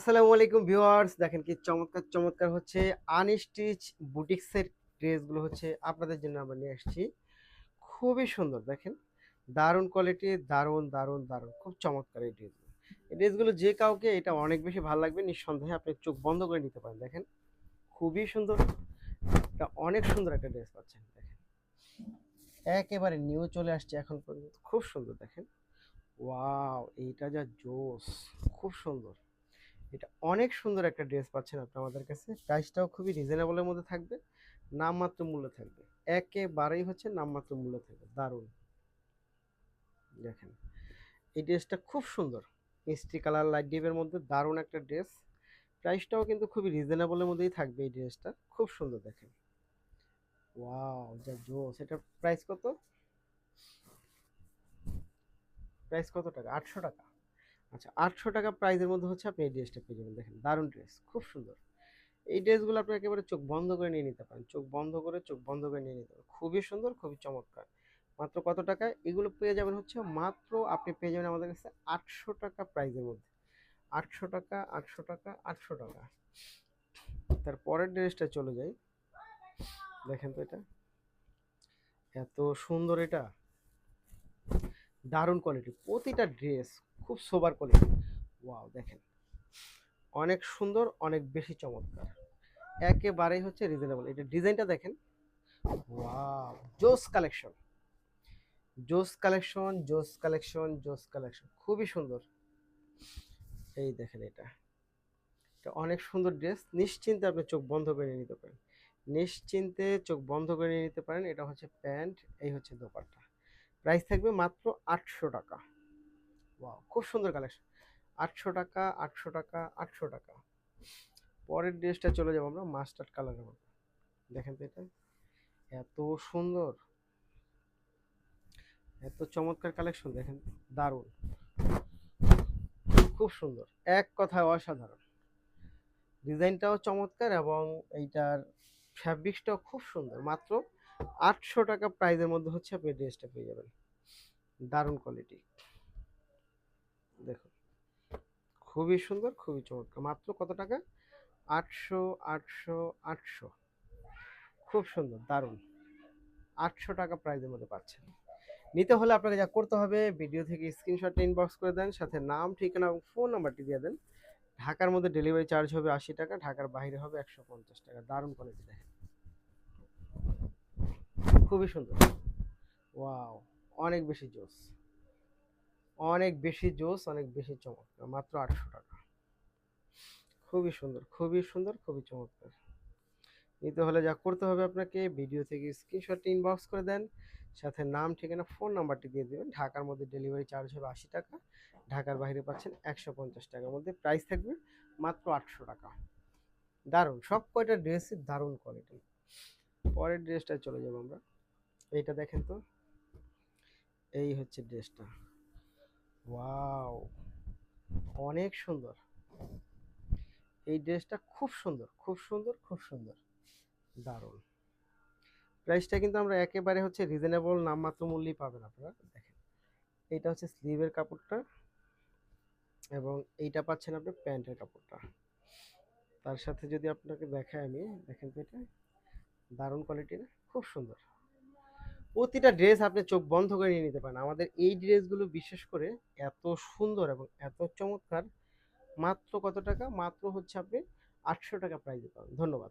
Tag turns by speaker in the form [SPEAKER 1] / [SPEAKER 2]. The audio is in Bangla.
[SPEAKER 1] আসসালামু আলাইকুম ভিউয়ার্স। দেখেন কি চমৎকার চমৎকার হচ্ছে আনস্টিচ বুটিক্সের ড্রেসগুলো হচ্ছে আপনাদের জন্য আমরা নিয়ে আসছি। খুবই সুন্দর, দেখেন। দারুণ কোয়ালিটি দারুণ দারুণ দারুণ। খুব চমৎকার এই ড্রেসগুলো। এই ড্রেসগুলো যে কাউকে এটা অনেক বেশি ভালো লাগবে, নিঃসন্দেহে আপনি চোখ বন্ধ করে নিতে পারেন, দেখেন। খুবই সুন্দর। এটা অনেক সুন্দর একটা ড্রেস পাচ্ছেন, দেখেন। একেবারে নিউ চলে আসছে এখন পর্যন্ত। খুব সুন্দর, দেখেন। ওয়াও, এইটা যা জোস। খুব সুন্দর। এটা অনেক সুন্দর একটা ড্রেস পাচ্ছেন আপনি আমাদের কাছে। প্রাইসটাও খুবই রিজনেবলের মধ্যে থাকবে, নামমাত্র মূল্য থাকবে। একেবারেই হচ্ছে নামমাত্র মূল্য থাকবে, দারুণ। দেখেন, এই ড্রেসটা খুব সুন্দর, মিষ্টি কালার, লাইট ডিপের মধ্যে দারুণ একটা ড্রেস। প্রাইসটাও কিন্তু খুবই রিজনেবলের মধ্যেই থাকবে এই ড্রেসটা, খুব সুন্দর দেখেন। ওয়াও, যা জোস, এটা প্রাইস কত? প্রাইস কত টাকা? আটশো টাকা। আচ্ছা আটশো টাকা প্রাইজের মধ্যে হচ্ছে আপনি এই ড্রেসটা পেয়ে যাবেন। দেখেন, দারুণ ড্রেস খুব সুন্দর। এই ড্রেসগুলো আপনি একেবারে চোখ বন্ধ করে নিয়ে নিতে পারেন। চোখ বন্ধ করে, চোখ বন্ধ করে নিয়ে নিতে পারেন। খুবই সুন্দর, খুবই চমৎকার। মাত্র কত টাকায় এগুলো পেয়ে যাবেন হচ্ছে মাত্র আপনি পেয়ে যাবেন আমাদের কাছে আটশো টাকা প্রাইজের মধ্যে। আটশো টাকা আটশো টাকা আটশো টাকা। তার পরের ড্রেসটা চলে যাই। দেখেন তো এটা। এত সুন্দর এটা। দারুণ কোয়ালিটি প্রতিটা ড্রেস খুব সোবার কোয়ালিটি ওয়াও দেখেন। অনেক সুন্দর, অনেক বেশি চমৎকার। একেবারেই হচ্ছে রিজনেবল এটা ডিজাইনটা দেখেন। ওয়াও জোস কালেকশন জোস কালেকশন জোস কালেকশন জোস কালেকশন খুবই সুন্দর। এই দেখেন এটা। এটা অনেক সুন্দর ড্রেস নিশ্চিন্তে আপনি চোখ বন্ধ করে নিতে পারেন। নিশ্চিন্তে চোখ বন্ধ করে নিতে পারেন। এটা হচ্ছে প্যান্ট, এই হচ্ছে দোপাট্টা। প্রাইস থাকবে মাত্র আটশো টাকা। খুব সুন্দর কালেকশন আটশো টাকা আটশো টাকা আটশো টাকা। পরের ড্রেসটা চলে যাব আমরা মাস্টার্ড কালারের মধ্যে। দেখেন তো এটা। এত সুন্দর। এত চমৎকার কালেকশন দেখেন। দারুণ। খুব সুন্দর। এক কথায় অসাধারণ। ডিজাইনটাও চমৎকার এবং এইটার ফ্যাব্রিক্সটাও খুব সুন্দর। মাত্র আটশো টাকা প্রাইজের মধ্যে হচ্ছে আপনি ড্রেসটা পেয়ে যাবেন। দারুণ কোয়ালিটি দেখুন খুবই সুন্দর, খুবই চমৎকার। মাত্র কত টাকা? আটশো আটশো আটশো। খুব সুন্দর, দারুণ। আটশো টাকা প্রাইজের মধ্যে পাচ্ছেন। নিতে হলে আপনাকে যা করতে হবে ভিডিও থেকে স্ক্রিনশটটা ইনবক্স করে দেন, সাথে নাম, ঠিকানা এবং ফোন নাম্বারটি দিয়ে দেন। ঢাকার মধ্যে ডেলিভারি চার্জ হবে আশি টাকা, ঢাকার বাইরে হবে একশো পঞ্চাশ টাকা। দারুণ কোয়ালিটি দেখেন। খুবই সুন্দর। ওয়াও অনেক বেশি জোস। অনেক বেশি জোস, অনেক বেশি চমৎকার, মাত্র আটশো টাকা। খুবই সুন্দর খুবই সুন্দর, খুবই চমৎকার। নিতে হলে যা করতে হবে আপনাকে, ভিডিও থেকে স্ক্রিনশট ইনবক্স করে দেন, সাথে নাম, ঠিকানা ফোন নাম্বারটি দিয়ে দেবেন। ঢাকার মধ্যে ডেলিভারি চার্জ হবে আশি টাকা, ঢাকার বাইরে পাচ্ছেন একশো পঞ্চাশ টাকার মধ্যে। প্রাইস থাকবে মাত্র আটশো টাকা। দারুণ, সব কয়টা ড্রেসই দারুণ কোয়ালিটি পরের ড্রেসটা চলে যাব আমরা। এইটা দেখেন তো। এই হচ্ছে ড্রেসটা ওয়াও অনেক সুন্দর। এই ড্রেসটা খুব সুন্দর খুব সুন্দর খুব সুন্দর। দারুণ। প্রাইসটা কিন্তু আমরা একেবারে হচ্ছে রিজনেবল নামমাত্র মূল্যেই পাবেন আপনারা। দেখেন এইটা হচ্ছে স্লিভের কাপড়টা এবং এইটা পাচ্ছেন আপনি প্যান্টের কাপড়টা। তার সাথে যদি আপনাকে দেখাই আমি, দেখেন তো এটা। দারুণ কোয়ালিটি না খুব সুন্দর। প্রতিটা ড্রেস আপনি চোখ বন্ধ করে নিয়ে নিতে পারেন। আমাদের এই ড্রেসগুলো বিশেষ করে এত সুন্দর এবং এত চমৎকার। মাত্র কত টাকা? মাত্র হচ্ছে আপনি আটশো টাকা প্রাইজে পাবেন। ধন্যবাদ।